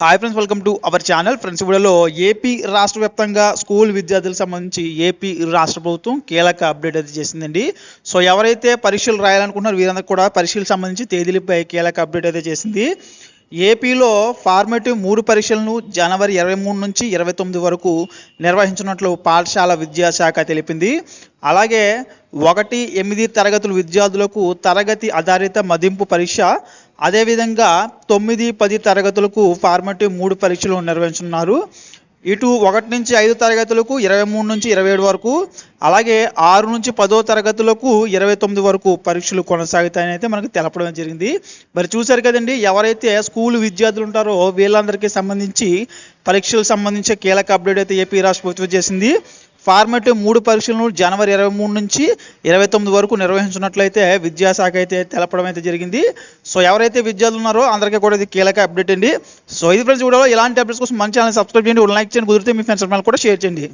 Hi friends welcome to our channel friends వీడియోలో AP రాష్ట్ర వ్యాప్తంగా స్కూల్ విద్యార్థులకు సంబంధించి ఏపీ రాష్ట్ర ప్రభుత్వం కీలక అప్డేట్ అయితే చేసిందండి. సో ఎవరైతే పరీక్షలు రాయాలనుకుంటున్నారో వీరందరూ కూడా పరీక్షలకు సంబంధించి తేదీలపై కీలక అప్డేట్ అయితే చేసింది. ఏపీలో ఫార్మేటివ్ మూడు పరీక్షలను జనవరి ఇరవై మూడు నుంచి ఇరవై తొమ్మిది వరకు నిర్వహించినట్లు పాఠశాల విద్యాశాఖ తెలిపింది. అలాగే ఒకటి ఎనిమిది తరగతుల విద్యార్థులకు తరగతి ఆధారిత మదింపు పరీక్ష అదేవిధంగా తొమ్మిది పది తరగతులకు ఫార్మేటివ్ మూడు పరీక్షలు నిర్వహించనున్నారు. ఇటు ఒకటి నుంచి ఐదు తరగతులకు ఇరవై మూడు నుంచి ఇరవై ఏడు వరకు అలాగే ఆరు నుంచి పదో తరగతులకు ఇరవై తొమ్మిది వరకు పరీక్షలు కొనసాగుతాయని అయితే మనకు తెలపడం జరిగింది. మరి చూశారు కదండి ఎవరైతే స్కూల్ విద్యార్థులు ఉంటారో వీళ్ళందరికీ సంబంధించి పరీక్షలకు సంబంధించి కీలక అప్డేట్ అయితే ఏపీ రాష్ట్ర ప్రభుత్వం చేసింది. ఫార్మేటివ్ మూడు పరీక్షలను జనవరి ఇరవై మూడు నుంచి ఇరవై తొమ్మిది వరకు నిర్వహించినట్లయితే విద్యాశాఖ అయితే తెలపడం అయితే జరిగింది. సో ఎవరైతే విద్యార్థులు ఉన్నారో అందరికీ కూడా ఇది కీలక అప్డేట్ అండి. సో ఇది ఫ్రెండ్స్ వీడియోలో ఇలాంటి అప్డేట్స్ కోసం మంచి ఛానల్ సబ్స్క్రైబ్ చేయండి. లైక్ చేయండి. కుదిరితే మీ ఫ్రెండ్స్ కూడా షేర్ చేయండి.